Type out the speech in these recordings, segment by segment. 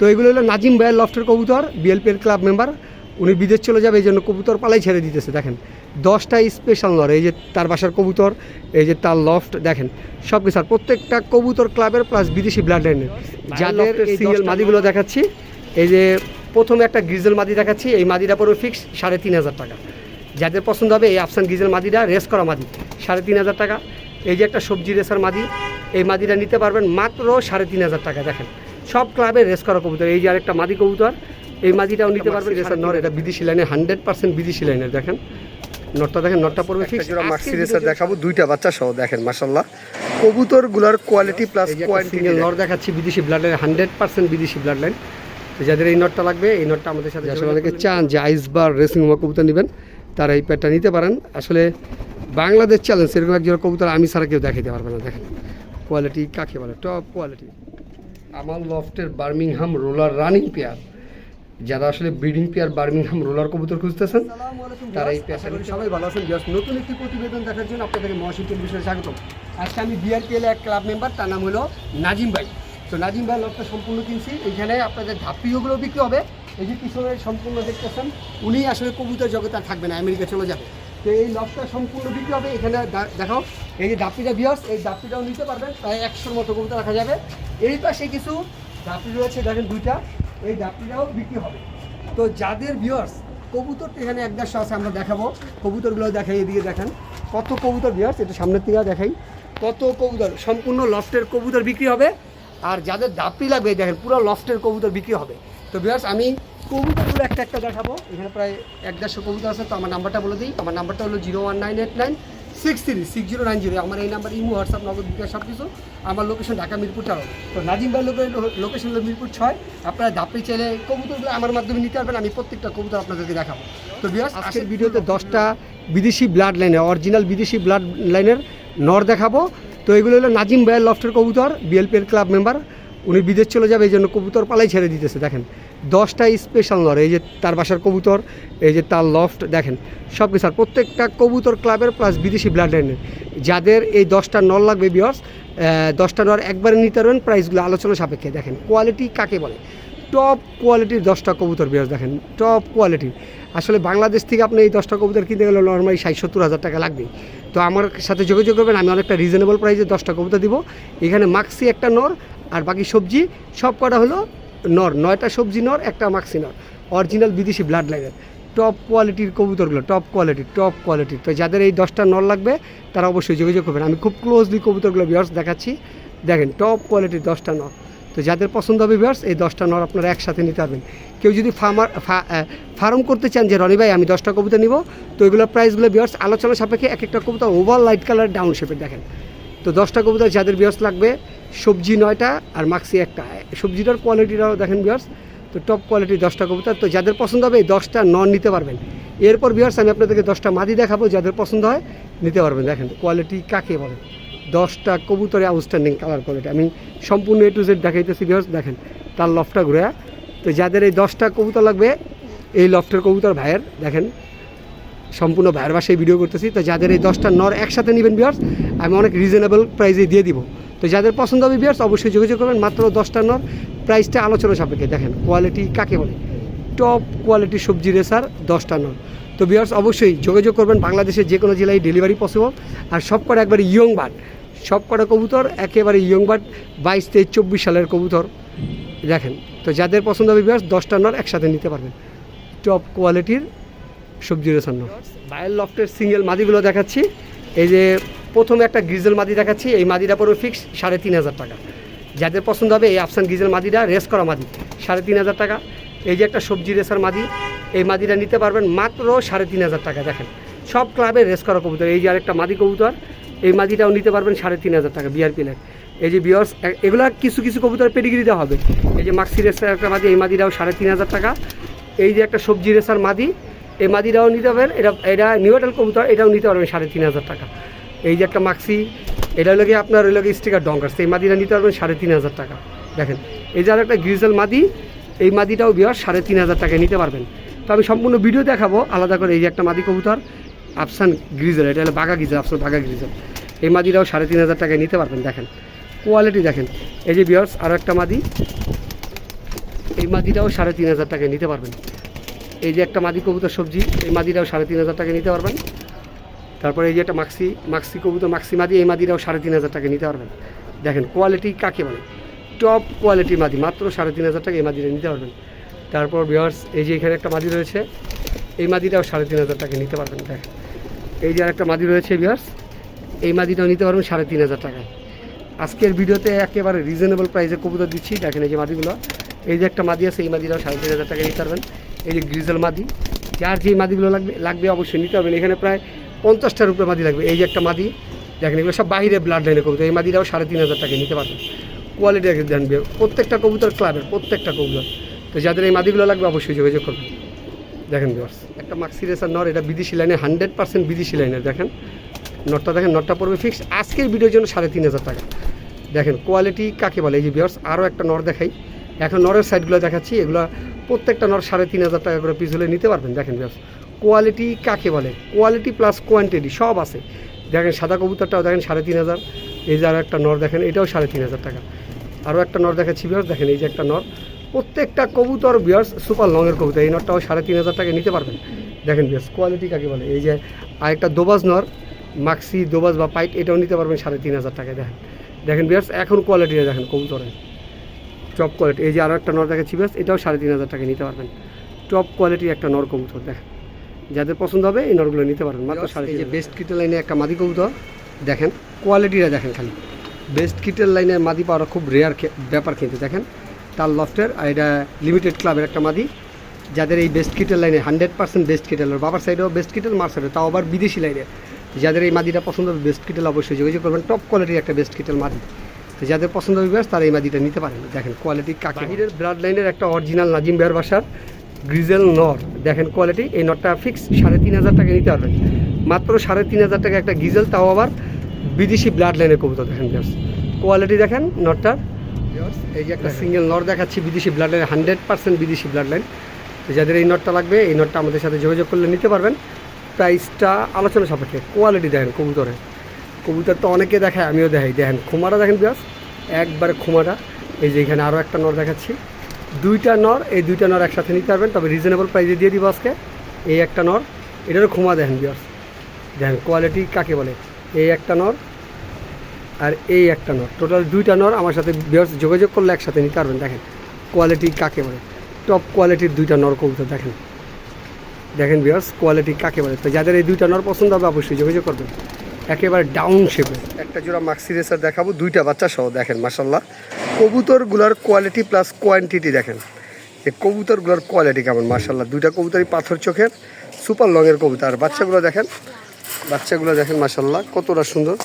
তো এগুলো হলো নাজিম ভাইয়ের লফটের কবুতর বিএলপিএল ক্লাব মেম্বার। উনি বিদেশ চলে যাবে এই জন্য কবুতর পালাই ছেড়ে দিতেছে দেখেন। দশটা স্পেশাল নর এই যে তার বাসার কবুতর এই যে তার লফট দেখেন। সব কিছু আর প্রত্যেকটা কবুতর ক্লাবের প্লাস বিদেশি ব্লাড লাইনের যাদের সিঙ্গেল মাদিগুলো দেখাচ্ছি। এই যে প্রথমে একটা গ্রিজেল মাদি দেখাচ্ছি এই মাদিটা পড়বে ফিক্স সাড়ে তিন হাজার টাকা। যাদের পছন্দ হবে এই আফসান গ্রিজেল মাদিটা রেস করা মাদি সাড়ে তিন হাজার টাকা। এই যে একটা সবজি রেসার মাদি এই মাদিটা নিতে পারবেন মাত্র সাড়ে তিন হাজার টাকা দেখেন। সব ক্লাবে রেস করা কবুতর। এই যে আরেকটা মাদি কবুতর এই মাদিটাও নিতে পারবেন। রেসার নর এটা বিদেশি লাইনে হান্ড্রেড পার্সেন্ট বিদেশি লাইনের দেখেন। নটটা দেখেন নটটা পড়বে ফিক্স জোড়া মাক্সি রেসার দেখাবো দুইটা বাচ্চা সহ দেখেন মাশাল্লাহ কবুতরগুলোর কোয়ালিটি প্লাস কোয়ান্টিটি নর দেখাচ্ছি বিদেশি ব্লাড লাইন হান্ড্রেড পার্সেন্ট বিদেশি ব্লাড লাইন যাদের এই নটটা লাগবে এই নটটা আমাদের সাথে আসলে অনেকে চান যে আইস বার রেসিং হোমা কবুতর নেবেন তারা এই প্যাডটা নিতে পারেন। আসলে বাংলাদেশ চ্যালেঞ্জ এরকম এক জোড়া কবুতর আমি ছাড়া কেউ দেখাইতে পারবে না দেখেন। কোয়ালিটি কাকে বলে? টপ কোয়ালিটি আমার লফটের বার্মিংহাম রোলার রানিং পেয়ার। যারা আসলে ব্রিডিং পেয়ার বার্মিংহাম রোলার কবুতর খুঁজতেছেন তারা এই পেয়ারটা নিতে সবাই ভালো আছেন। জাস্ট নতুন একটি প্রতিবেদন দেখার জন্য আপনাদেরকে মহাশিব টেলিভিশনে স্বাগতম। আজকে আমি বিআরপিএল এক ক্লাব মেম্বার তার নাম হলো নাজিম ভাই। তো নাজিম ভাই লফটা সম্পূর্ণ কিনছি। এখানে আপনাদের ধাপিওগুলো বিক্রি হবে। এই যে পিছনে সম্পূর্ণ দেখতেছেন উনি আসলে কবুতর জগতে আর থাকবে না আমেরিকা চলে যাবে। তো এই লফটা সম্পূর্ণ বিক্রি হবে। এখানে দেখাও এই যে দাপিটা বিয়স এই দাপিটাও নিতে পারবেন। প্রায় একশোর মতো কবুতর রাখা যাবে। এই পাশে কিছু দাপি রয়েছে, দেখেন দুইটা। এই দাপিটাও বিক্রি হবে। তো যাদের ভিউয়ার্স কবুতর এখানে এক দেড়শো আছে, আমরা দেখাবো। কবুতরগুলো দেখাই, এদিকে দেখেন। কত কবুতর ভিউয়ার্স এটা সামনের থেকে দেখাই। কত কবুতর, সম্পূর্ণ লফটের কবুতর বিক্রি হবে। আর যাদের দাপি লাগবে, দেখেন, পুরো লফটের কবুতর বিক্রি হবে। তো ভিউয়ার্স আমি কবুতরগুলো একটা একটা দেখাবো। এখানে প্রায় এক দেড়শো কবুতর আছে, তো আমার নাম্বারটা বলে দিই। আমার নাম্বারটা হলো zero one nine eight nine six three six zero nine zero আমার এই নাম্বার ইমো হোয়াটসঅ্যাপ নগদ বিকাশ সব কিছু আমার লোকেশন ঢাকা মিরপুর টাউন তো নাজিম ভাই লোকেশন হলো মিরপুর ছয়। আপনারা দাপড়ি চাইলে কবুতরগুলো আমার মাধ্যমে নিতে পারবেন আমি প্রত্যেকটা কবুতর আপনাদেরকে দেখাবো। তো বিয়াস আজকের ভিডিওতে দশটা বিদেশি ব্লাড লাইনের অরিজিনাল বিদেশি ব্লাড লাইনের নর দেখাবো। তো এগুলো হলো নাজিম ভাইয়ের লফটের কবুতর বিএলপিএল ক্লাব মেম্বার উনি বিদেশ চলে যাবে এই জন্য কবুতর পালাই ছেড়ে দিতেছে দেখেন। দশটা স্পেশাল নর এই যে তার বাসার কবুতর, এই যে তার লফট দেখেন সব কিছু আর প্রত্যেকটা কবুতর ক্লাবের প্লাস বিদেশি ব্লাড লাইনের যাদের এই দশটা নল লাগবে বিয়ার্স দশটা নর একবারে নিতে পারবেন প্রাইসগুলো আলোচনা সাপেক্ষে, দেখেন কোয়ালিটি কাকে বলে? টপ কোয়ালিটির দশটা কবুতর বিয়ার্স দেখেন টপ কোয়ালিটি আসলে বাংলাদেশ থেকে আপনি এই দশটা কবুতর কিনতে গেলে নর্মালি ষাট, সত্তর হাজার টাকা লাগবে তো আমার সাথে যোগাযোগ করবেন, আমি অনেকটা রিজনেবল প্রাইসে দশটা কবুতর দিব। এখানে মাক্সি একটা নর, আর বাকি সবজি সব কটা হলো নর, নয়টা সবজি নর, একটা মাক্সি নর। অরিজিনাল বিদেশি ব্লাড লাইনের টপ কোয়ালিটির কবুতরগুলো টপ কোয়ালিটি টপ কোয়ালিটির তো যাদের এই দশটা নর লাগবে, তারা অবশ্যই যোগাযোগ করবেন। আমি খুব ক্লোজলি কবুতরগুলো বিয়ার্স দেখাচ্ছি। দেখেন টপ কোয়ালিটির দশটা নর। তো যাদের পছন্দ হবে বিয়ার্স এই দশটা নর আপনারা একসাথে নিতে পারবেন। কেউ যদি ফার্মার ফার্ম করতে চান যে, রনি ভাই, আমি দশটা কবুতর নিব। তো এগুলোর প্রাইসগুলো বিয়ার্স আলোচনা সাপেক্ষে এক একটা কবুতর ওভার লাইট কালার ডাউন শেপের দেখেন। তো দশটা কবুতর যাদের বিয়ার্স লাগবে সবজি নয়টা আর মাক্সি একটা। সবজিটার কোয়ালিটিটাও দেখেন বিয়ার্স তো টপ কোয়ালিটির দশটা কবুতর। তো যাদের পছন্দ হবে এই দশটা নন নিতে পারবেন। এরপর বিয়ার্স আমি আপনাদেরকে দশটা মাদি দেখাবো, যাদের পছন্দ হয় নিতে পারবেন। দেখেন কোয়ালিটি কাকে বলে? দশটা কবুতরে আউটস্ট্যান্ডিং কালার কোয়ালিটি আমি সম্পূর্ণ এ টু জেড দেখাইতেছি বিয়ার্স দেখেন, তার লফটা ঘুরে। তো যাদের এই দশটা কবুতর লাগবে, এই লফটের কবুতর ভাইয়ের, দেখেন, সম্পূর্ণ ভাইয়ের বাসায় ভিডিও করতেছি। তো যাদের এই দশটা নর একসাথে নেবেন বিয়ার্স আমি অনেক রিজনেবল প্রাইসে দিয়ে দিব। তো যাদের পছন্দ হবে বিয়ার্স অবশ্যই যোগাযোগ করবেন। মাত্র দশটা নর প্রাইসটা আলোচনা সাপেক্ষে। দেখেন কোয়ালিটি কাকে বলে? টপ কোয়ালিটি সবজি রেসার দশটা নর। তো বিয়ার্স অবশ্যই যোগাযোগ করবেন। বাংলাদেশের যে কোনো জেলায় ডেলিভারি পসিবল আর সব কটা একবারে ইয়ং বার্ড সব কটা কবুতর একেবারে ইয়ং বার্ড বাইশ তেইশ চব্বিশ সালের কবুতর। দেখেন, তো যাদের পছন্দ হবে বিয়ার্স দশটা নর একসাথে নিতে পারবেন। টপ কোয়ালিটির সবজি রেসার নর। বায়ের লফটের সিঙ্গেল মাদিগুলো দেখাচ্ছি। এই যে প্রথমে একটা গ্রিজেল মাদি দেখাচ্ছি, এই মাদিটা পড়বে ফিক্স সাড়ে তিন হাজার টাকা। যাদের পছন্দ হবে এই আফসান গ্রিজেল মাদিটা রেস করা মাদি, সাড়ে তিন হাজার টাকা। এই যে একটা সবজি রেসার মাদি, এই মাদিটা নিতে পারবেন মাত্র সাড়ে তিন হাজার টাকা, দেখেন। সব ক্লাবে রেস করা কবুতর, এই যে আরেকটা মাদি কবুতর, এই মাদিটাও নিতে পারবেন সাড়ে তিন হাজার টাকা বিআরপিএলের এই যে বিয়ার্স এগুলা কিছু কিছু কবুতর পেডিগ্রি দেওয়া হবে। এই যে মাক্সি রেসার একটা মাদি, এই মাদিটাও সাড়ে তিন হাজার টাকা। এই যে একটা সবজি রেসার মাদি, এই মাদিটাও নিতে পারবেন, এটা এটা নিউটাল কবুতর, এটাও নিতে পারবেন সাড়ে তিন হাজার টাকা। এই যে একটা মাক্সি এটা হলো গিয়ে আপনার হলো গিয়ে স্টিকার ডঙ্কার সেই মাদিটা নিতে পারবেন সাড়ে তিন হাজার টাকা। দেখেন, এই যে আর একটা গ্রিজেল মাদি, এই মাদিটাও বিয়ার সাড়ে তিন হাজার টাকায় নিতে পারবেন। তো আমি সম্পূর্ণ ভিডিও দেখাবো, আলাদা করে এই যে একটা মাদি কবুতর আফসান গ্রিজেল এটা হলো বাঘা গ্রিজেল আফসান বাঘা গ্রিজেল এই মাদিটাও সাড়ে তিন হাজার টাকায় নিতে পারবেন, দেখেন। কোয়ালিটি দেখেন, এই যে বিয়ার্স আরও একটা মাদি, এই মাদিটাও সাড়ে তিন হাজার টাকায় নিতে পারবেন। এই যে একটা মাদি কবুতর সবজি, এই মাদিটাও সাড়ে তিন হাজার টাকায় নিতে পারবেন। তারপরে এই যে একটা মাক্সি মাক্সি কবুতর মাক্সি মাদি, এই মাদিরাও সাড়ে তিন হাজার টাকা নিতে পারবেন। দেখেন কোয়ালিটি কাকে বলে? টপ কোয়ালিটি মাদি, মাত্র সাড়ে তিন হাজার টাকা এই মাদিটা নিতে পারবেন। তারপর বিহার্স এই যে এখানে একটা মাদি রয়েছে, এই মাদিটাও সাড়ে তিন হাজার টাকা নিতে পারবেন, দেখেন। এই যে একটা মাদি রয়েছে বিয়ার্স এই মাদিটাও নিতে পারবেন সাড়ে তিন হাজার টাকায়। আজকের ভিডিওতে একেবারে রিজনেবল প্রাইসে কবুতর দিচ্ছি, দেখেন এই যে মাদিগুলো। এই যে একটা মাদি আছে, এই মাদিটাও সাড়ে তিন হাজার টাকা নিতে পারবেন। এই যে গ্রিজেল মাদি, যার যেই মাদিগুলো লাগবে লাগবে অবশ্যই নিতে পারবেন। এখানে প্রায় পঞ্চাশটার উপরে মাদি লাগবে। এই যে একটা মাদি, দেখেন এগুলো সব বাইরে ব্লাড লাইনে কবুতর। এই মাদিটাও সাড়ে তিন হাজার টাকা নিতে পারবেন। কোয়ালিটি জানবে প্রত্যেকটা কবুতর ক্লাবের প্রত্যেকটা কবুতর। তো যাদের এই মাদিগুলো লাগবে, অবশ্যই যোগাযোগ করবেন। দেখেন ভিউয়ার্স একটা মাক্সি রেসার নর এটা বিদেশি লাইনে হান্ড্রেড পার্সেন্ট বিদেশি লাইনের দেখেন। নটটা দেখেন নটটা পড়বে ফিক্স আজকের ভিডিওর জন্য সাড়ে তিন হাজার টাকা। দেখেন কোয়ালিটি কাকে বলে? এই যে ভিউয়ার্স আরও একটা নর দেখাই। এখন নরের সাইডগুলো দেখাচ্ছি। এগুলো প্রত্যেকটা নর সাড়ে তিন হাজার টাকা করে পিস হলে নিতে পারবেন। দেখেন ভিউয়ার্স কোয়ালিটি কাকে বলে? কোয়ালিটি প্লাস কোয়ান্টিটি সব আছে। দেখেন সাদা কবুতরটাও দেখেন সাড়ে তিন হাজার। এই যে আরও একটা নর দেখেন, এটাও সাড়ে তিন হাজার টাকা। আরও একটা নর দেখাচ্ছি ভিউয়ার্স দেখেন এই যে একটা নর। প্রত্যেকটা কবুতর বিয়ার্স সুপার লংয়ের কবুতর, এই নটটাও সাড়ে তিন হাজার টাকা নিতে পারবেন। দেখেন বিয়ার্স কোয়ালিটি কাকে বলে? এই যে আরেকটা দোবাজ নর মাক্সি দোবাজ বা পাইট এটাও নিতে পারবেন সাড়ে তিন হাজার টাকায়, দেখেন। দেখেন বিয়ার্স এখন কোয়ালিটিটা দেখেন কবুতরের। টপ কোয়ালিটি এই যে আরও একটা নর দেখাচ্ছি বিয়ার্স এটাও সাড়ে তিন হাজার টাকা নিতে পারবেন। টপ কোয়ালিটির একটা নর কবুতর, দেখেন। যাদের পছন্দ হবে এই নরগুলো নিতে পারবেন মাত্র সাড়ে এই যে বেস্ট কিটের লাইনে একটা মাদি কবুতর দেখেন কোয়ালিটিটা দেখেন খালি। বেস্ট কিটের লাইনে মাদি পাওয়াটা খুব রেয়ার ব্যাপার কিন্তু দেখেন তার লফটের আর এটা লিমিটেড ক্লাবের একটা মাদি। যাদের এই বেস্ট কিটের লাইনে হান্ড্রেড পার্সেন্ট বেস্ট কিটেল বাবার সাইডেও বেস্ট কিটেল মার সাইডে তাও আবার বিদেশি লাইনে যাদের এই মাদিটা পছন্দ হবে বেস্ট কিটেল অবশ্যই যোগাযোগ করবেন টপ কোয়ালিটির একটা বেস্ট কিটেল মাদি। তো যাদের পছন্দ হবে তারা এই মাদিটা নিতে পারেন দেখেন কোয়ালিটি কাকে বাহিরের ব্লাড লাইনের একটা অরিজিনাল নাজিম বেয়ার বাসার গ্রিজেল নর। দেখেন কোয়ালিটি এই নটটা ফিক্স সাড়ে তিন হাজার টাকা নিতে পারবেন। মাত্র সাড়ে তিন হাজার টাকা একটা গিজেল তাও আবার বিদেশি ব্লাড লাইনের কবুতর দেখেন ব্যাস কোয়ালিটি দেখেন নটটার এই যে একটা সিঙ্গেল নট দেখাচ্ছি বিদেশি ব্লাড লাইন হান্ড্রেড পার্সেন্ট বিদেশি ব্লাড লাইন যাদের এই নটটা লাগবে এই নটটা আমাদের সাথে যোগাযোগ করলে নিতে পারবেন। প্রাইসটা আলোচনা সাপেক্ষে কোয়ালিটি দেখেন কবুতরের। কবুতর তো অনেকে দেখায় আমিও দেখাই। দেখেন খুমারা দেখেন বিয়াস একবারে খুমারা। এই যে এখানে আরও একটা নর দেখাচ্ছি। দুইটা নর, এই দুইটা নর একসাথে নিতে পারবেন, তবে রিজনেবল প্রাইসে দিয়ে দিব আজকে। এই একটা নর, এটারও খুমা দেখেন বিয়াস দেখেন কোয়ালিটি কাকে বলে? এই একটা নর আর এই একটা নর। টোটাল দুইটা নর আমার সাথে বিয়ার্স যোগাযোগ করলে একসাথে নিতে পারবেন, দেখেন। কোয়ালিটি কাকে বলে? টপ কোয়ালিটির দুইটা নর কবুতর, দেখেন। দেখেন বিয়ার্স কোয়ালিটি কাকে বলে? তো যাদের এই দুইটা নর পছন্দ হবে, অবশ্যই যোগাযোগ করবেন। একেবারে ডাউন শেপে একটা জোড়া মাক্সি রেসার দেখাবো, দুইটা বাচ্চা সহ, দেখেন মাসাল্লাহ কবুতরগুলোর কোয়ালিটি প্লাস কোয়ান্টিটি দেখেন। এই কবুতরগুলোর কোয়ালিটি কেমন মাসাল্লাহ দুইটা কবুতরই পাথর চোখের সুপার লংয়ের কবুতর। আর বাচ্চাগুলো দেখেন বাচ্চাগুলো দেখেন মাসাল্লাহ কতটা সুন্দর।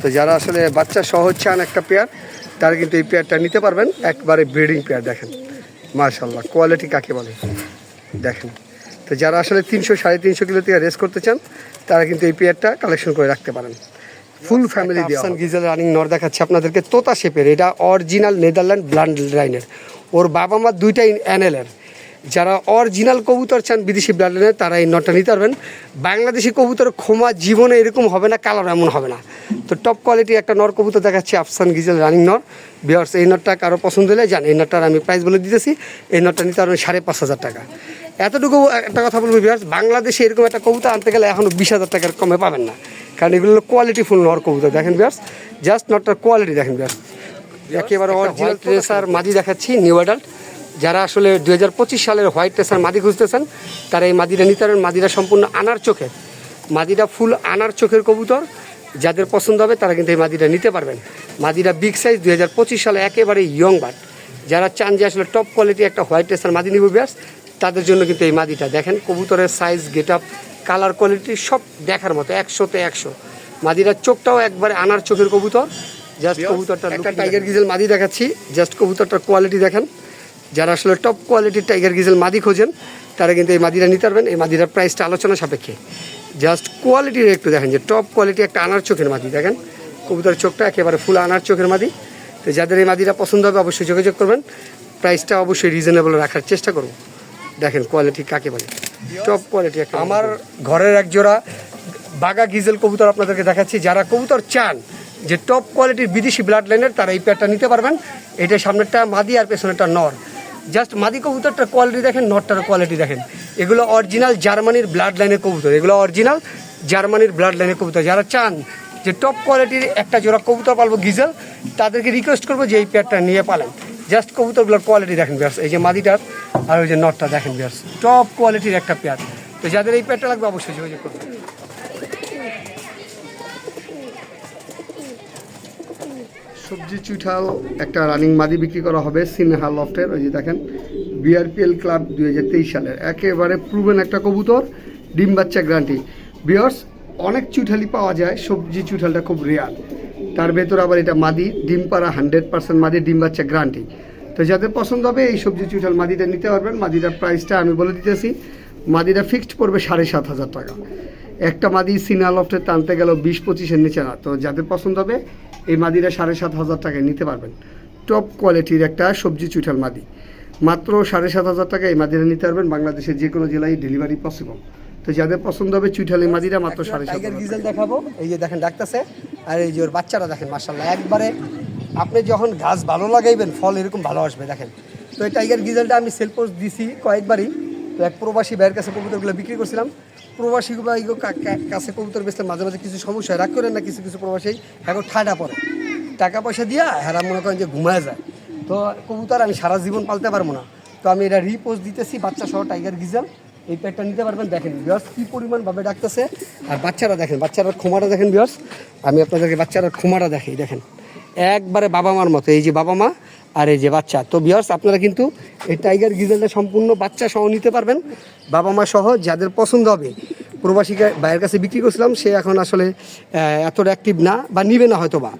তো যারা আসলে বাচ্চা সহজ চান একটা পেয়ার তারা কিন্তু এই পেয়ারটা নিতে পারবেন। একবারে ব্রিডিং পেয়ার দেখেন। মাশাল্লাহ কোয়ালিটি কাকে বলে? দেখেন। তো যারা আসলে তিনশো, সাড়ে তিনশো কিলো থেকে রেস করতে চান তারা কিন্তু এই পেয়ারটা কালেকশন করে রাখতে পারেন। ফুল ফ্যামিলি দিয়ে গিজাল রানিং নর দেখাচ্ছে আপনাদেরকে। তোতা শেপের এটা অরিজিনাল নেদারল্যান্ড ব্লান্ড লাইনের ওর বাবা মা দুইটাই এনএলের যারা অরিজিনাল কবুতর চান বিদেশি ব্লাড লাইনের তারা এই নটটা নিতে পারবেন। বাংলাদেশি কবুতর ক্ষমা জীবনে এরকম হবে না কালার এমন হবে না। তো টপ কোয়ালিটি একটা নর কবুতর দেখাচ্ছে আফসান গিজাল রানিং নর বিয়ার্স এই নটটা কারও পছন্দ হলে জান এই নটটার আমি প্রাইস বলে দিতেছি। এই নটটা নিতে পারবেন সাড়ে পাঁচ হাজার টাকা। এতটুকু একটা কথা বলব বিয়ার্স বাংলাদেশে এরকম একটা কবুতর আনতে গেলে এখনও বিশ হাজার টাকার কমে পাবেন না। কারণ এগুলো কোয়ালিটি ফুল নর কবুতর দেখেন বিয়ার্স জাস্ট নটটার কোয়ালিটি দেখেন বিয়ার্স একেবারে অরিজিনাল ট্রেসার মাদি দেখাচ্ছি নিউ অ্যাডাল্ট যারা আসলে দু হাজার পঁচিশ সালের হোয়াইট ট্রেসার মাদি খুঁজতেছেন তারা এই মাদিটা নিতে পারেন। মাদিটা সম্পূর্ণ আনার চোখে। মাদিটা ফুল আনার চোখের কবুতর। যাদের পছন্দ হবে তারা কিন্তু এই মাদিটা নিতে পারবেন। মাদিটা বিগ সাইজ দুই হাজার পঁচিশ সালে একেবারে ইয়ং বাট যারা চান যে আসলে টপ কোয়ালিটি একটা হোয়াইট ট্রেসার মাদি নিব ব্যাস তাদের জন্য কিন্তু এই মাদিটা। দেখেন কবুতরের size get up colour quality সব দেখার মতো একশোতে একশো। মাদিরার চোখটাও একবারে আনার চোখের কবুতর। জাস্ট কবুতরটা একটা টাইগার গিজেল মাদি দেখাচ্ছি। জাস্ট কবুতরটার কোয়ালিটি দেখেন। যারা আসলে টপ কোয়ালিটির টাইগার গিজেল মাদি খোঁজেন তারা কিন্তু এই মাদিরা নিতে পারবেন। এই মাদিরার প্রাইসটা আলোচনা সাপেক্ষে। জাস্ট কোয়ালিটির একটু দেখেন যে টপ কোয়ালিটি একটা আনার চোখের মাদি দেখেন। কবুতরের চোখটা একেবারে ফুল আনার চোখের মাদি। তো যাদের এই মাদিরা পছন্দ হবে অবশ্যই যোগাযোগ করবেন। প্রাইসটা অবশ্যই রিজনেবল রাখার চেষ্টা করব। দেখেন কোয়ালিটি কাকে বলে? টপ কোয়ালিটি আমার ঘরের এক জোড়া বাগা গিজেল কবুতর আপনাদেরকে দেখাচ্ছি। যারা কবুতর চান যে টপ কোয়ালিটির বিদেশি ব্লাড লাইনের তারা এই পেয়ারটা নিতে পারবেন। এটা সামনেরটা মাদি আর পেছনেরটা নর। জাস্ট মাদি কবুতরটার কোয়ালিটি দেখেন নটটার কোয়ালিটি দেখেন। এগুলো অরিজিনাল জার্মানির ব্লাড লাইনের কবুতর। এগুলো অরিজিনাল জার্মানির ব্লাড লাইনের কবুতর। যারা চান যে টপ কোয়ালিটির একটা জোড়া কবুতর পালবো গিজেল তাদেরকে রিকোয়েস্ট করব যে এই পেয়ারটা নিয়ে পালেন। জাস্ট কবুতরগুলোর কোয়ালিটি দেখেন বিয়ার্স এই যে মাদিটার আর ওই যে নটটা দেখেন বিয়ার্স টপ কোয়ালিটির একটা পেয়ার তো যাদের এই পেয়ারটা লাগবে অবশ্যই যোগাযোগ করবেন। সবজি চুইঠাল, একটা রানিং মাদি বিক্রি করা হবে সিনহা লফটের, ওই যে দেখেন বিআরপিএল ক্লাব দুই হাজার তেইশ সালের। একেবারে প্রুভেন একটা কবুতর, ডিম বাচ্চা গ্রান্টি বিয়ার্স অনেক চুঠালি পাওয়া যায়, সবজি চুঠালটা খুব রেয়ার তার ভেতর আবার এটা মাদি, ডিম পাড়া হান্ড্রেড পার্সেন্ট মাদি, ডিম বাচ্চা গ্রান্টি তো যাদের পছন্দ হবে এই সবজি চুইঠাল মাদিটা নিতে পারবেন। মাদিটার প্রাইসটা আমি বলে দিতেছি। মাদিটা ফিক্সড পড়বে সাড়ে সাত হাজার টাকা। একটা মাদি সিনা লফটে টানতে গেল বিশ পঁচিশের নিচে না। তো যাদের পছন্দ হবে এই মাদিটা সাড়ে সাত হাজার টাকায় নিতে পারবেন। টপ কোয়ালিটির একটা সবজি চুইঠাল মাদি। মাত্র সাড়ে সাত হাজার টাকা এই মাদিটা নিতে পারবেন বাংলাদেশের যে কোনো জেলায় ডেলিভারি পসিবল তো যাদের পছন্দ হবে চুইঠাল এই মাদিটা মাত্র সাড়ে সাত টাইগার হাজার গিজেল দেখাবো। এই যে দেখেন ডাকতেছে। আর এই যে ওর বাচ্চারা দেখেন মার্শাল্লাহ একবারে আপনি যখন গাছ ভালো লাগাইবেন ফল এরকম ভালো আসবে দেখেন। তো এই টাইগার গিজেলটা আমি সেল পোস্ট দিছি কয়েকবারই। তো এক প্রবাসী ভাইয়ের কাছে কবুতরগুলো বিক্রি করছিলাম। প্রবাসী কাছে কবুতর বেচলে মাঝে মাঝে কিছু সমস্যা হয়, রাগ করেন না কিছু কিছু প্রবাসী। এখন ঠাডা পড়ে। টাকা পয়সা দিয়া হেরা মনে করেন যে ঘুমায় যায়। তো কবুতর আমি সারা জীবন পালতে পারব না। তো আমি এটা রিপোস্ট দিতেছি বাচ্চা সহ টাইগার গিজেল। এই প্যাডটা নিতে পারবেন দেখেন বিয়ার্স কী পরিমাণভাবে ডাকতেছে। আর বাচ্চারা দেখেন বাচ্চারা ক্ষমাটা দেখেন বিয়ার্স আমি আপনাদেরকে বাচ্চারা ক্ষমাটা দেখাই দেখেন। একবারে বাবা মার মতো, এই যে বাবা মা আর এই যে বাচ্চা। তো বিয়ার্স আপনারা কিন্তু এই টাইগার গিজেলটা সম্পূর্ণ বাচ্চা সহ নিতে পারবেন, বাবা মা সহ যাদের পছন্দ হবে। প্রবাসী কা- ভাইয়ের কাছে বিক্রি করছিলাম, সে এখন আসলে এতটা অ্যাক্টিভ না বা নিবে না হয়তো বা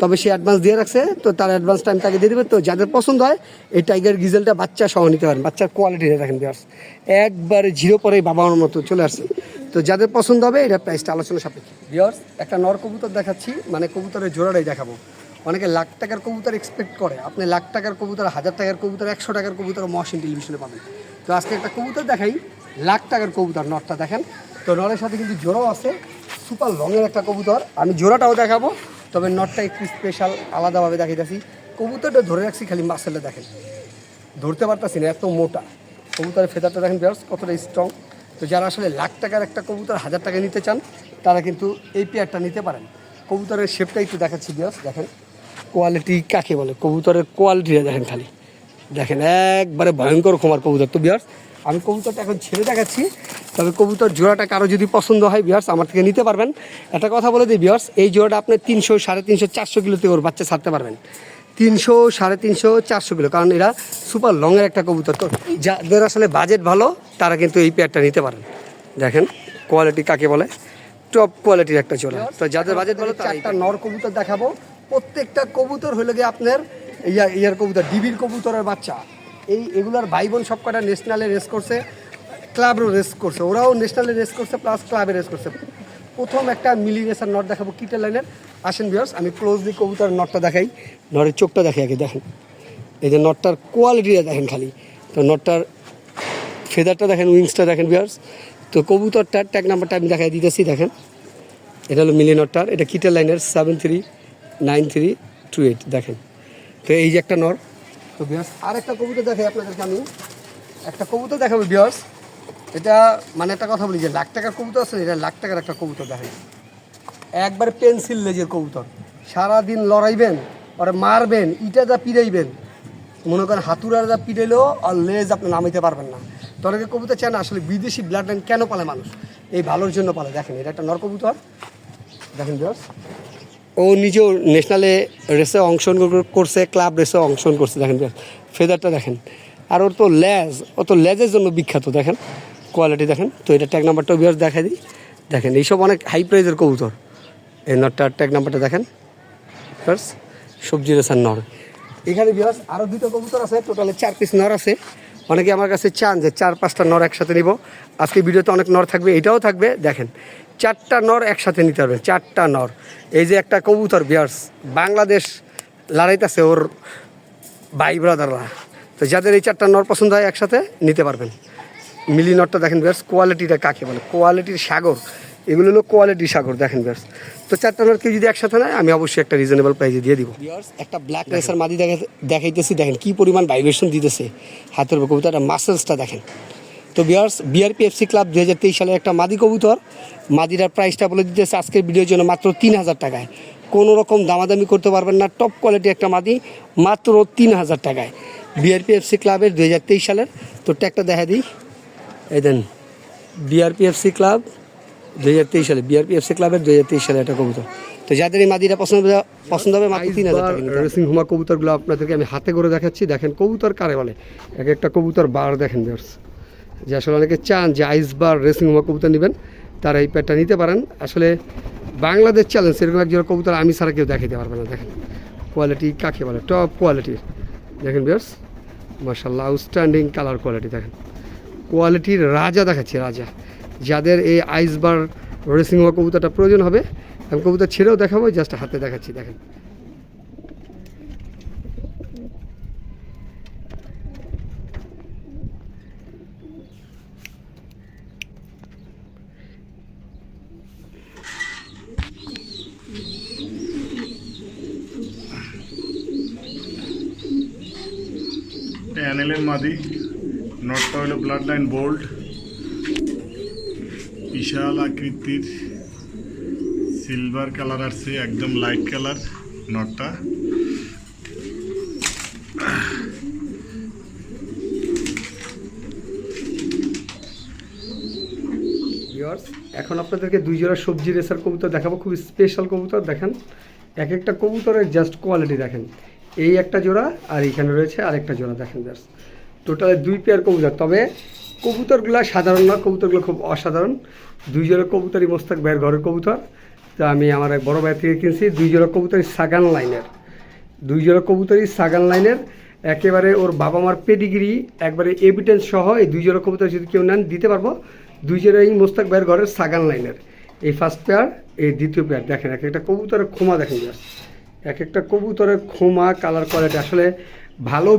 তবে সে অ্যাডভান্স দিয়ে রাখছে, তো তার অ্যাডভান্স টাইম তাকে দিয়ে দেবে। তো যাদের পছন্দ হয়, এই টাইগার গিজেলটা বাচ্চা সহ নিতে পারেন বাচ্চার কোয়ালিটি দেখেন বিয়ার্স একবারে জিরো পরে বাবা মার মতো চলে আসছে। তো যাদের পছন্দ হবে, এটা প্রাইসটা আলোচনা সাপেক্ষে। বিয়ার্স একটা নর কবুতর দেখাচ্ছি মানে কবুতরের জোড়াটাই দেখাবো। অনেকে লাখ টাকার কবুতর এক্সপেক্ট করে। আপনি লাখ টাকার কবুতর, হাজার টাকার কবুতর, একশো টাকার কবুতর মহসিন টেলিভিশনে পাবেন। তো আজকে একটা কবুতর দেখাই, লাখ টাকার কবুতর নরটা দেখেন। তো নরের সাথে কিন্তু জোড়াও আছে সুপার লংয়ের একটা কবুতর। আমি জোড়াটাও দেখাবো, তবে নটটা একটু স্পেশাল আলাদাভাবে দেখাইতেছি। কবুতরটা ধরে রাখছি খালি মাসেলে দেখেন। ধরতে পারতাছি না, এত মোটা। কবুতরের ফেদারটা দেখেন বিয়ার্স কতটা স্ট্রং তো যারা আসলে লাখ টাকার একটা কবুতর, হাজার টাকা নিতে চান, তারা কিন্তু এই পেয়ারটা নিতে পারেন। কবুতরের শেপটা একটু দেখাচ্ছি বিয়ার্স দেখেন। কোয়ালিটি কাকে বলে? কবুতরের কোয়ালিটিটা দেখেন খালি। দেখেন একবারে ভয়ঙ্কর ক্ষমার কবুতর তো বিয়ার্স আমি কবুতরটা এখন ছেড়ে দেখাচ্ছি তবে কবুতর জোড়াটা কারও যদি পছন্দ হয় বিহার্স আমার থেকে নিতে পারবেন। একটা কথা বলে দিই বিয়ার্স এই জোড়াটা আপনি তিনশো সাড়ে তিনশো চারশো কিলোতে ওর বাচ্চা ছাড়তে পারবেন। তিনশো সাড়ে তিনশো চারশো কিলো কারণ এরা সুপার লংয়ের একটা কবুতর তো। যাদের আসলে বাজেট ভালো তারা কিন্তু এই পেয়ারটা নিতে পারেন। দেখেন কোয়ালিটি কাকে বলে? টপ কোয়ালিটির একটা চোরা তো যাদের বাজেট ভালো চারটা নর কবুতর দেখাবো। প্রত্যেকটা কবুতর হলে গিয়ে আপনার ইয়ার ইয়ার কবুতর, ডিবির কবুতরের বাচ্চা। এই এগুলার ভাই বোন সব কটা ন্যাশনালে রেস করছে ক্লাবেরও রেস করছে। ওরাও ন্যাশনালে রেস করছে প্লাস ক্লাবে রেস করছে। প্রথম একটা মিলি রেসার নট দেখাবো, কিটের লাইনের আসেন বিয়ার্স আমি ক্লোজলি কবুতর নটটা দেখাই। নটের চোখটা দেখি আগে দেখেন। এই যে নটটার কোয়ালিটিটা দেখেন খালি। তো নটটার ফেদারটা দেখেন উইংসটা দেখেন বিয়ার্স তো কবুতরটার ট্যাগ নাম্বারটা আমি দেখাই দিতেছি, দেখেন। এটা হলো মিলি নটটার, এটা কিটের লাইনের seven three nine three two eight, দেখেন। তো এই যে একটা নর। তো বিয়ার্স আর একটা কবুতর দেখাই আপনাদেরকে আমি। একটা কবুতর দেখাবো বিয়ার্স এটা মানে একটা কথা বলি যে, লাখ টাকার কবুতর আছে, এটা লাখ টাকার একটা কবুতর দেখেন একবার পেন্সিল লেজের কবুতর। সারাদিন লড়াইবেন, ওরা মারবেন, ইটা যা পিড়াইবেন, মনে করেন হাতুড়ার যা পিড়াইলেও আর লেজ আপনি নামাইতে পারবেন না। তো অনেকে কবুতর চায় আসলে বিদেশি ব্লাড লাইন কেন পালে মানুষ? এই ভালোর জন্য পালে, দেখেন, এটা একটা নর কবুতর। দেখেন বিয়ার্স ও নিজেও ন্যাশনালে রেসে অংশগ্রহণ করছে ক্লাব রেসে অংশগ্রহণ করছে, দেখেন ফেদারটা দেখেন। আর ওর তো লেজ, ও তো লেজের জন্য বিখ্যাত, দেখেন কোয়ালিটি দেখেন। তো এটা ট্যাগ নাম্বারটাও বিয়ার্স দেখা দিই। দেখেন, এইসব অনেক হাই প্রাইজের কবুতর। এই নটটার ট্যাগ নাম্বারটা দেখেন। সবজি রেসার নর। এখানে বিয়ার্স আরও দুটো কবুতর আছে টোটালে চার পিস নর আছে। অনেকে আমার কাছে চান যে চার পাঁচটা নর একসাথে নিব। আজকে ভিডিওতে অনেক নর থাকবে, এটাও থাকবে। দেখেন, চারটা নর একসাথে নিতে পারবেন চারটা নর। এই যে একটা কবুতর বিয়ার্স বাংলাদেশ লড়াইতেছে ওর ভাই ব্রাদাররা তো যাদের এই চারটা নর পছন্দ হয় একসাথে নিতে পারবেন। মিলি নটটা দেখেন বিয়ার্স কোয়ালিটিটা কাকে বলে? কোয়ালিটির সাগর। এগুলো হলো কোয়ালিটি সাগর, দেখেন ব্যাস তো চারটা নর কেউ যদি একসাথে নেয়, আমি অবশ্যই একটা রিজনেবল প্রাইসে দিয়ে দিব। একটা ব্ল্যাক রেসার মাদি দেখা দেখাইতেছি, দেখেন কি পরিমাণ ভাইব্রেশন দিতেছে হাতের কবুতরটা মাসেলসটা দেখেন। তো বিয়ার্স বিআরপিএফসি ক্লাব দু হাজার তেইশ সালের একটা মাদি কবুতর। মাদিটার প্রাইসটা বলে দিতেছে আজকের ভিডিওর জন্য মাত্র তিন হাজার টাকায়। কোনো রকম দামাদামি করতে পারবেন না টপ কোয়ালিটি একটা মাদি, মাত্র তিন হাজার টাকায়। বিআরপিএফসি ক্লাবের দু হাজার তেইশ সালের। তো ট্যাগটা দেখা দিই। এই দেন বিআরপিএফসি ক্লাব দু হাজার তেইশ সালে বিআরপিএফসি ক্লাবের দু হাজার তেইশ সালে একটা কবুতর। তো যাদের এই মাদিটা পছন্দ হবে পছন্দ হবে মাত্র তিন হাজার টাকা রেসিং হুমা কবুতরগুলো আপনাদেরকে আমি হাতে করে দেখাচ্ছি। দেখেন কবুতর কারে বলে? এক একটা কবুতর বার দেখেন বিয়ার্স যে আসলে অনেকে চান যে আইস বার রেসিং হুমা কবুতর নেবেন তারা এই প্যাডটা নিতে পারেন। আসলে বাংলাদেশ চ্যালেঞ্জ এরকম একজন কবুতর আমি ছাড়া কেউ দেখাইতে পারবে না দেখেন। কোয়ালিটি কাকে বলে? টপ কোয়ালিটির দেখেন বিয়ার্স মার্শাল্লাহ আউটস্ট্যান্ডিং কালার কোয়ালিটি দেখেন। কোয়ালিটির রাজা দেখাচ্ছে রাজা। যাদের এই আইস বার রেসিং হুমা কবুতরটা প্রয়োজন হবে, আমি কবুতর ছেড়েও দেখাবো জাস্ট হাতে দেখাচ্ছি, দেখেন। প্যানেলের মাদি নটটা হলো ব্লাড লাইন বোল্ট বিশাল আকৃতির সিলভার কালার আসছে, একদম লাইট কালার নটটা এখন আপনাদেরকে দুই জোড়া সবজি রেসার কবুতর দেখাবো খুব স্পেশাল কবুতর, দেখেন। এক একটা কবুতরের জাস্ট কোয়ালিটি দেখেন। এই একটা জোড়া, আর এখানে রয়েছে আরেকটা জোড়া, দেখেন জাস্ট টোটালে দুই পেয়ার কবুতর, তবে কবুতরগুলো সাধারণ না কবুতরগুলো খুব অসাধারণ। দুই জোড়া কবুতরই মোস্তাক ভাইয়ের ঘরের কবুতর। তা আমি আমার এক বড় ভাই থেকে কিনছি, দুই জোড়া কবুতরই সাগান লাইনের। দুই জোড়া কবুতরই সাগান লাইনের, একেবারে ওর বাবা মার পেডিগিরি, একবারে এভিডেন্স সহ এই দুই জোড়া কবুতর যদি কেউ নেন, দিতে পারব। দুই জোড়াই মোস্তাক ভাইয়ের ঘরের সাগান লাইনের। এই ফার্স্ট পেয়ার এই দ্বিতীয় পেয়ার দেখেন, এক একটা কবুতরের খোমা দেখেন এক একটা কবুতরের খোমা কালার কোয়ালিটি আসলে ভালো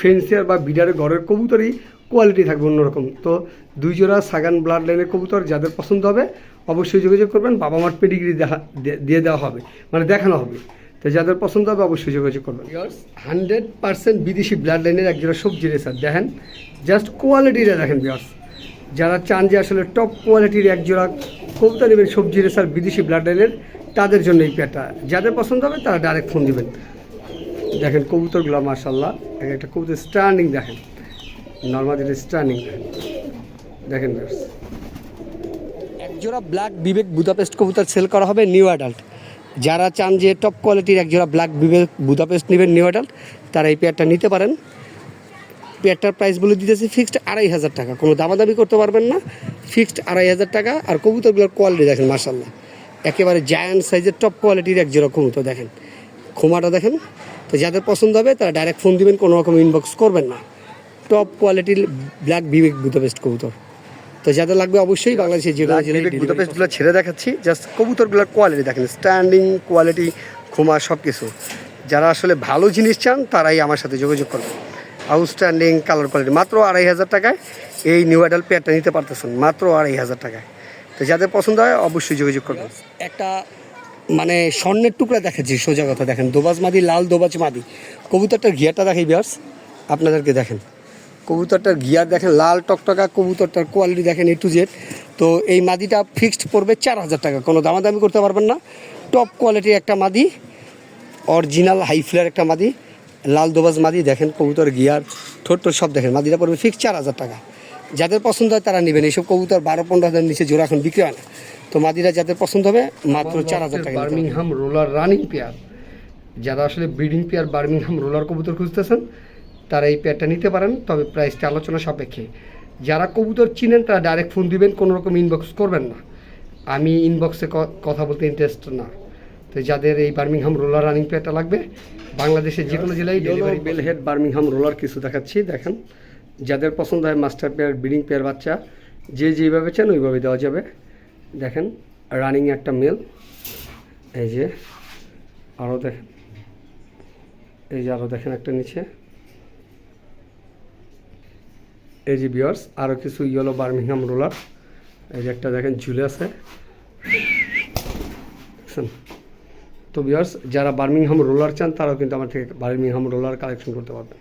ফেন্সিয়ার বা বিডারের ঘরের কবুতরই কোয়ালিটি থাকবে অন্যরকম। তো দুই জোড়া সাগান ব্লাড লাইনের কবুতর যাদের পছন্দ হবে, অবশ্যই যোগাযোগ করবেন, বাবা মার পেডিগ্রি দেখা দিয়ে- দেওয়া হবে মানে দেখানো হবে। তো যাদের পছন্দ হবে, অবশ্যই যোগাযোগ করবেন। হান্ড্রেড পার্সেন্ট বিদেশি ব্লাড লাইনের এক জোড়া সবজি রেসার। দেখেন জাস্ট কোয়ালিটিটা দেখেন বিয়ার্স যারা চান যে আসলে টপ কোয়ালিটির এক জোড়া কবুতর নেবেন সবজি রেসার বিদেশি ব্লাড লাইনের তাদের জন্য এই পেয়ারটা যাদের পছন্দ হবে, তারা ডাইরেক্ট ফোন দেবেন। দেখেন কবুতরগুলো মার্শাল্লাহ এক একটা কবুতর স্ট্যান্ডিং দেখেন। নর্মাল যেটা স্ট্যান্ডিং দেখেন দেখেন viewers। এক জোড়া ব্ল্যাক বিবেক বুদাপেস্ট কবুতর সেল করা হবে নিউ অ্যাডাল্ট যারা চান যে টপ কোয়ালিটির এক জোড়া ব্ল্যাক বিবেক বুদাপেস্ট নেবেন নিউ অ্যাডাল্ট তারা এই পেয়ারটা নিতে পারেন। পেয়ারটার প্রাইস বলে দিতেছি ফিক্সড আড়াই হাজার টাকা। কোনো দামাদামি করতে পারবেন না। ফিক্সড আড়াই হাজার টাকা। আর কবুতরগুলোর কোয়ালিটি দেখেন মার্শাল্লাহ একেবারে জায়ান্ট সাইজের টপ কোয়ালিটির এক জোড়া কবুতর দেখেন। খোমাটা দেখেন। তো যাদের পছন্দ হবে, তারা ডাইরেক্ট ফোন দিবেন, কোনো রকম ইনবক্স করবেন না। টপ কোয়ালিটির ব্ল্যাক বিবেক বুদাপেস্ট কবুতর। তো যাদের লাগবে অবশ্যই বাংলাদেশের যে কোনো বুদাপেস্টগুলো ছেড়ে দেখাচ্ছি জাস্ট কবুতরগুলোর কোয়ালিটি দেখেন স্ট্যান্ডিং কোয়ালিটি খোমা সব কিছু যারা আসলে ভালো জিনিস চান তারাই আমার সাথে যোগাযোগ করবে। আউটস্ট্যান্ডিং কালার কোয়ালিটি মাত্র আড়াই হাজার টাকায় এই নিউ অ্যাডাল পেয়ারটা নিতে পারতেছেন মাত্র আড়াই হাজার টাকায়। তো যাদের পছন্দ হয় অবশ্যই যোগাযোগ করবেন। একটা মানে স্বর্ণের টুকরা দেখাচ্ছি সোজা কথা দেখেন দোবাজ মাদি লাল দোবাজ মাদি। কবুতরটার ঘিয়ারটা দেখাই বিয়ার্স আপনাদেরকে দেখেন। কবুতরটার গিয়ার দেখেন, লাল টকটকা কবুতরটার কোয়ালিটি দেখেন এ টু জেড তো এই মাদিটা ফিক্সড পড়বে চার হাজার টাকা। কোনো দামাদামি করতে পারবেন না। টপ কোয়ালিটির একটা মাদি অরিজিনাল হাই ফ্লেয়ার একটা মাদি, লাল দোবাজ মাদি দেখেন, কবুতর গিয়ার, ঠোঁট সব দেখেন। মাদিটা পড়বে ফিক্স চার হাজার টাকা। যাদের পছন্দ হয় তারা নেবেন। এইসব কবুতর বারো পনেরো হাজার নিচে জোড়া এখন বিক্রি হয় না। তো মাদিরা যাদের পছন্দ হবে, মাত্র চার হাজার টাকা বার্মিংহাম রোলার রানিং পেয়ার। যারা আসলে ব্রিডিং পেয়ার বার্মিংহাম রোলার কবুতর খুঁজতেছেন তারা এই পেয়ারটা নিতে পারেন তবে প্রাইসটা আলোচনা সাপেক্ষে। যারা কবুতর চিনেন তারা ডাইরেক্ট ফোন দিবেন কোনো রকম ইনবক্স করবেন না। আমি ইনবক্সে কথা বলতে ইন্টারেস্ট না। তো যাদের এই বার্মিংহাম রোলার রানিং পেয়ারটা লাগবে বাংলাদেশের যে কোনো জেলায় delivery bald head Birmingham roller কিছু দেখাচ্ছি দেখেন। যাদের পছন্দ হয় মাস্টার পেয়ার ব্রিডিং পেয়ার বাচ্চা যে যেভাবে চান ওইভাবে দেওয়া যাবে। দেখেন রানিং একটা মেল এই যে আরও দেখেন। এই যে আরও দেখেন একটা নিচে। এই যে বিয়ার্স আরও কিছু ইয়েলো বার্মিংহাম রোলার এই যে একটা দেখেন, ঝুলে আছে। তো বিয়ার্স যারা বার্মিংহাম রোলার চান, তারাও কিন্তু আমার থেকে বার্মিংহাম রোলার কালেকশন করতে পারবেন।